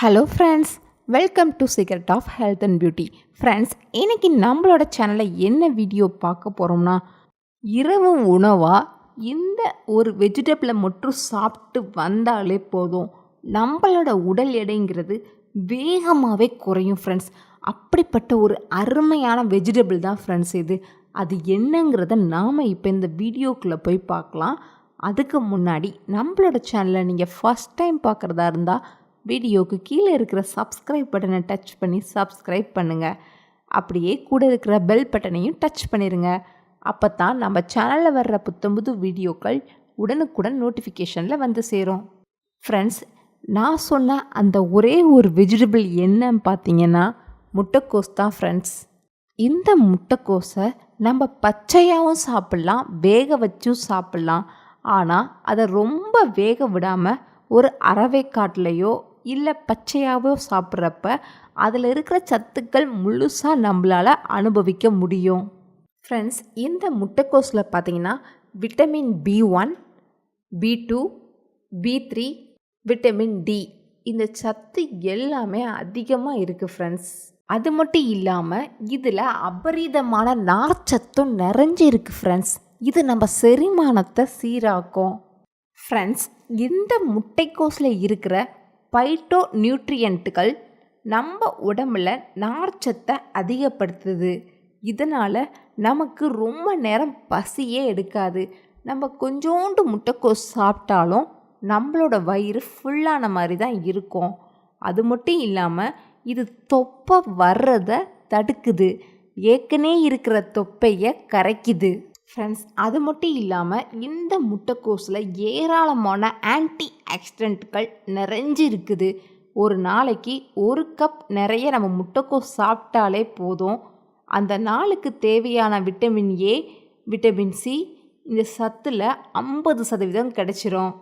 Hello friends welcome to secret of health and beauty friends இன்னைக்கு நம்மளோட சேனலில் என்ன வீடியோ பார்க்க போகிறோம்னா இரவு உணவாக இந்த ஒரு வெஜிடபிளை மட்டும் சாப்பிட்டு வந்தாலே போதும். நம்மளோட உடல் எடைங்கிறது வேகமாகவே குறையும் ஃப்ரெண்ட்ஸ் அப்படிப்பட்ட ஒரு அருமையான வெஜிடபிள் தான் ஃப்ரெண்ட்ஸ் இது. அது என்னங்கிறத நாம் இப்போ இந்த வீடியோக்குள்ளே போய் பார்க்கலாம். அதுக்கு முன்னாடி நம்மளோட சேனலை நீங்கள் ஃபஸ்ட் டைம் பார்க்குறதா இருந்தால் வீடியோவுக்கு கீழே இருக்கிற சப்ஸ்கிரைப் பட்டனை டச் பண்ணி சப்ஸ்கிரைப் பண்ணுங்கள் அப்படியே கூட இருக்கிற பெல் பட்டனையும் டச் பண்ணிடுங்க அப்போ தான் நம்ம சேனலில் வர்ற புத்தம்புது வீடியோக்கள் உடனுக்குடன் நோட்டிஃபிகேஷனில் வந்து சேரும். ஃப்ரெண்ட்ஸ் நான் சொன்ன அந்த ஒரே ஒரு வெஜிடபிள் என்னன்னு பார்த்தீங்கன்னா முட்டைக்கோஸ் தான் ஃப்ரெண்ட்ஸ் இந்த முட்டைக்கோஸை நம்ம பச்சையாகவும் சாப்பிட்லாம் வேக வச்சும் சாப்பிட்லாம். ஆனால் அதை ரொம்ப வேக விடாமல் ஒரு அரவைக்காட்டிலையோ இல்லை பச்சையாகவோ சாப்பிட்றப்ப அதில் இருக்கிற சத்துக்கள் முழுசாக நம்மளால் அனுபவிக்க முடியும். ஃப்ரெண்ட்ஸ் இந்த முட்டைக்கோஸில் பார்த்தீங்கன்னா vitamin B one B two B three vitamin D இந்த சத்து எல்லாமே அதிகமாக இருக்குது ஃப்ரெண்ட்ஸ் அது மட்டும் இல்லாமல் இதில் அபரீதமான நார்ச்சத்தும் நிறைஞ்சு இருக்குது ஃப்ரெண்ட்ஸ் இது நம்ம செரிமானத்தை சீராக்கும். ஃப்ரெண்ட்ஸ் இந்த முட்டைக்கோஸில் இருக்கிற பைட்டோ நியூட்ரியன்ட்டுகள் நம்ம உடம்புல நார்ச்சத்தை அதிகப்படுத்துது. இதனால் நமக்கு ரொம்ப நேரம் பசியே எடுக்காது. நம்ம கொஞ்சோண்டு முட்டைக்கோஸ் சாப்பிட்டாலும் நம்மளோட வயிறு ஃபுல்லான மாதிரி தான் இருக்கும். அது மட்டும் இல்லாமல் இது தொப்பை வர்றதை தடுக்குது. ஏற்கனவே இருக்கிற தொப்பையை கரைக்குது. ஃப்ரெண்ட்ஸ் அது மட்டும் இல்லாமல் இந்த முட்டைக்கோஸில் ஏராளமான ஆன்டி ஆக்சிடென்ட்கள் நிறைஞ்சு இருக்குது ஒரு நாளைக்கு ஒரு கப் நிறைய நம்ம முட்டைக்கோஸ் சாப்பிட்டாலே போதும். அந்த நாளுக்கு தேவையான விட்டமின் ஏ விட்டமின் சி இந்த சத்தில் ஐம்பது சதவீதம் கிடைச்சிரும்.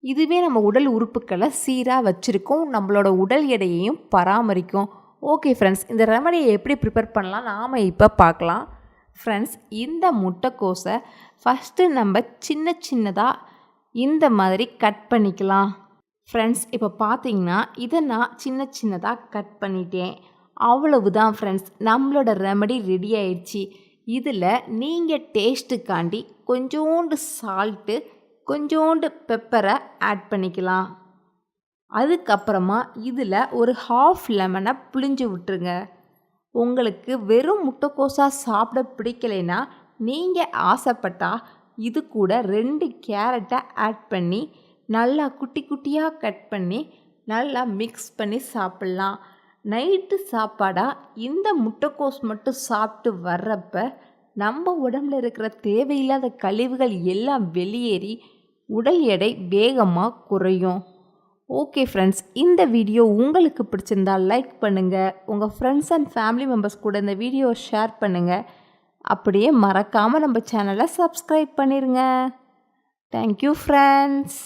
இதுவே நம்ம உடல் உறுப்புக்களை சீராக வச்சுருக்கோம். நம்மளோட உடல் எடையையும் பராமரிக்கும். ஓகே ஃப்ரெண்ட்ஸ் இந்த ரெமடியை எப்படி ப்ரிப்பேர் பண்ணலாம்? நாம் இப்போ பார்க்கலாம். ஃப்ரெண்ட்ஸ் இந்த முட்டைக்கோஸை ஃபஸ்ட்டு நம்ம சின்ன சின்னதாக இந்த மாதிரி கட் பண்ணிக்கலாம். ஃப்ரெண்ட்ஸ் இப்போ பார்த்தீங்கன்னா இதை நான் சின்ன சின்னதாக கட் பண்ணிட்டேன். அவ்வளவு தான் ஃப்ரெண்ட்ஸ் நம்மளோட ரெமடி ரெடி ஆயிடுச்சு. இதில் நீங்கள் டேஸ்ட்டுக்காண்டி கொஞ்சோண்டு சால்ட்டு கொஞ்சோண்டு பெப்பரை ஆட் பண்ணிக்கலாம். அதுக்கப்புறமா இதில் ஒரு ஹாஃப் லெமனை புளிஞ்சு விட்டுருங்க. உங்களுக்கு வெறும் முட்டைக்கோஸாக சாப்பிட பிடிக்கலைன்னா நீங்கள் ஆசைப்பட்டால் இது கூட ரெண்டு கேரட்டை ஆட் பண்ணி நல்லா குட்டி குட்டியாக கட் பண்ணி நல்லா மிக்ஸ் பண்ணி சாப்பிட்லாம். நைட்டு சாப்பாடாக இந்த முட்டைக்கோஸ் மட்டும் சாப்பிட்டு வர்றப்ப நம்ம உடம்புல இருக்கிற தேவையில்லாத கழிவுகள் எல்லாம் வெளியேறி உடல் எடை வேகமாக குறையும். ஓகே ஃப்ரெண்ட்ஸ் இந்த வீடியோ உங்களுக்கு பிடிச்சிருந்தால் லைக் பண்ணுங்கள் உங்கள் ஃப்ரெண்ட்ஸ் அண்ட் ஃபேமிலி மெம்பர்ஸ் கூட இந்த வீடியோவை ஷேர் பண்ணுங்கள் அப்படியே மறக்காமல் நம்ம சேனலை சப்ஸ்கிரைப் பண்ணிடுங்க தேங்க்யூ ஃப்ரெண்ட்ஸ்